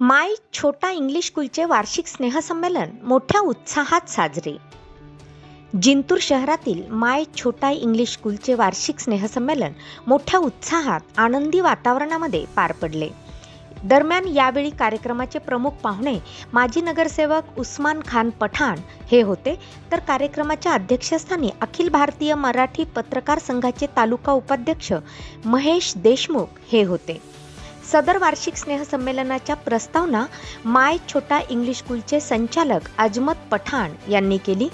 माय छोटा इंग्लिश स्कूलचे वार्षिक स्नेहसंमेलन मोठ्या उत्साहात साजरे. जिंतूर शहरातील माय छोटा इंग्लिश स्कूलचे वार्षिक स्नेहसंमेलन मोठ्या उत्साहात आनंदी वातावरणामध्ये पार पडले. दरम्यान यावेळी कार्यक्रमाचे प्रमुख पाहुणे माजी नगरसेवक उस्मान खान पठाण हे होते. तर कार्यक्रमाच्या अध्यक्षस्थानी अखिल भारतीय मराठी पत्रकार संघाचे तालुका उपाध्यक्ष महेश देशमुख हे होते. सदर वार्षिक स्नेहसंमेलनाच्या प्रस्तावना माय छोटा इंग्लिश स्कूलचे संचालक अजमत पठाण यांनी केली.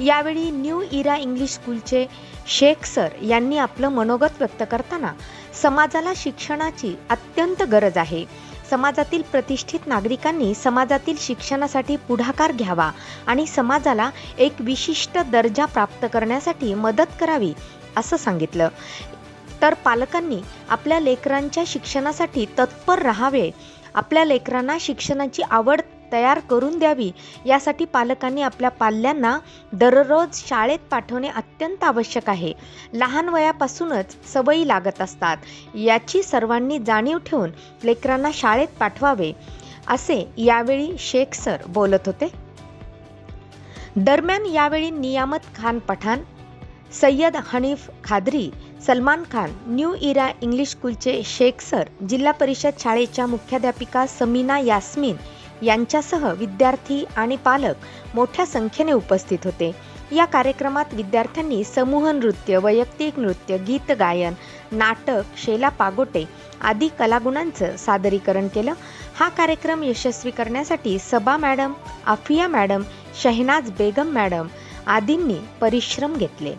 यावेळी न्यू इरा इंग्लिश स्कूलचे शेख सर यांनी आपलं मनोगत व्यक्त करताना समाजाला शिक्षणाची अत्यंत गरज आहे. समाजातील प्रतिष्ठित नागरिकांनी समाजातील शिक्षणासाठी पुढाकार घ्यावा आणि समाजाला एक विशिष्ट दर्जा प्राप्त करण्यासाठी मदत करावी असं सांगितलं. तर पालकांनी आपल्या लेकरांच्या शिक्षणासाठी तत्पर राहावे. आपल्या लेकरांना शिक्षणाची आवड तयार करून द्यावी. यासाठी पालकांनी आपल्या पाल्यांना दररोज शाळेत पाठवणे अत्यंत आवश्यक आहे. लहान वयापासूनच सवयी लागत असतात. याची सर्वांनी जाणीव ठेवून लेकरांना शाळेत पाठवावे असे यावेळी शेख सर बोलत होते. दरम्यान यावेळी Niyamat Khan Pathan Sayyad Hanif Khadri Salman Khan new era English स्कूलचे शेख सर जिल्हा परिषद शाळेच्या मुख्याध्यापिका समीना यास्मिन यांच्यासह विद्यार्थी आणि पालक मोठ्या संख्येने उपस्थित होते. या कार्यक्रमात विद्यार्थ्यांनी समूह नृत्य वैयक्तिक नृत्य गीत गायन नाटक शेला पागोटे आदी कलागुणांचं सादरीकरण केलं. हा कार्यक्रम यशस्वी करण्यासाठी Saba madam Afiya madam Shahnaz Begum madam आदींनी परिश्रम घेतले.